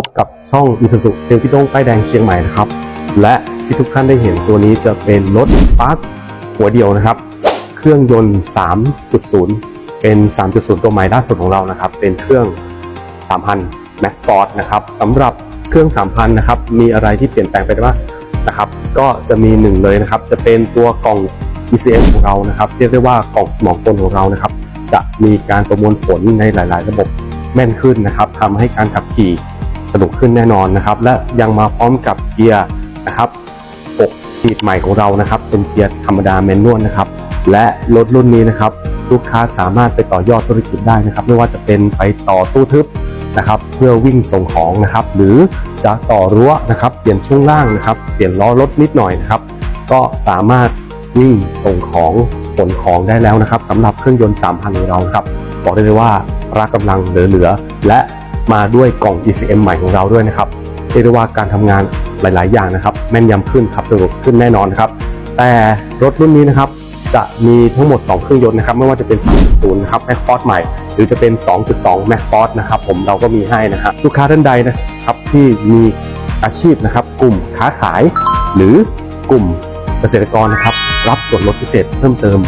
พบกับช่องอิสุสุเซลพี่โต้งป้ายแดงเชียงใหม่นะครับ และที่ทุกท่านได้เห็นตัวนี้จะเป็นรถปาร์คหัวเดียวนะครับ เครื่องยนต์ 3.0 เป็น 3.0 ตัวใหม่ล่าสุดของเรานะครับ เป็นเครื่อง 3,000 Max Force นะครับสำหรับเครื่อง 3,000 นะครับ มีอะไรที่เปลี่ยนแปลงไปได้บ้างนะครับ ก็จะมีหนึ่งเลยนะครับ จะเป็นตัวกล่อง ECM ของเรานะครับ เรียกได้ว่ากล่องสมองกลของเรานะครับ จะมีการประมวลผลในหลาย ๆ ระบบแม่นขึ้นนะครับทำให้การขับขี่ สนุกขึ้นแน่นอนนะครับ และยังมาพร้อมกับเกียร์นะครับ6ปีดใหม่ของเรานะครับ เป็นเกียร์ธรรมดาแมนนวลนะครับ และรถรุ่นนี้นะครับ ลูกค้าสามารถไปต่อยอดธุรกิจได้นะครับ ไม่ว่าจะเป็นไปต่อตู้ทึบนะครับ เพื่อวิ่งส่งของนะครับ หรือจะต่อรั้วนะครับ เปลี่ยนช่วงล่างนะครับ เปลี่ยนล้อรถนิดหน่อยนะครับ ก็สามารถวิ่งส่งของขนของได้แล้วนะครับสำหรับเครื่องยนต์ 3,000ของเราครับ บอกได้เลยว่ารักกำลังเหลือๆและ มาด้วยกล่อง ECM ใหม่ของเราด้วยนะครับเรียกได้ว่าการทำงานหลาย ๆ อย่างนะครับ แม่นยำขึ้นขับสนุกขึ้นแน่นอนครับ แต่รถรุ่นนี้นะครับจะมีทั้งหมด 2 เครื่องยนต์นะครับ ไม่ว่าจะเป็น 3.0 นะครับ Max Force ใหม่ หรือจะเป็น 2.2 Max Force นะครับ ผมเราก็มีให้นะครับ ลูกค้าท่านใดนะครับที่มีอาชีพนะครับ กลุ่มค้าขาย หรือกลุ่มเกษตรกรนะครับ รับส่วนลดพิเศษเพิ่มเติม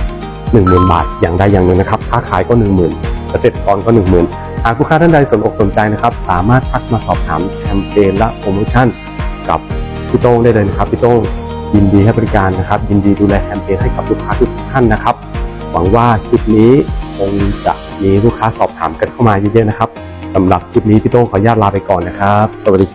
10,000 บาทอย่างใดอย่างหนึ่งนะครับ ค้าขายก็ 10,000 เกษตรกรก็ 10,000 หากลูกค้าท่านใดสนอกสนใจนะครับ สามารถทักมาสอบถามแคมเปญและโปรโมชั่น กับพี่โต้งได้เลยนะครับพี่โต้งยินดีให้บริการนะครับ ยินดีดูแลแคมเปญให้กับลูกค้าทุกท่านนะครับ หวังว่าคลิปนี้คงจะมีลูกค้าสอบถามกันเข้ามาเยอะๆนะครับสำหรับคลิปนี้พี่โต้งขออนุญาตลาไปก่อนนะครับ สวัสดี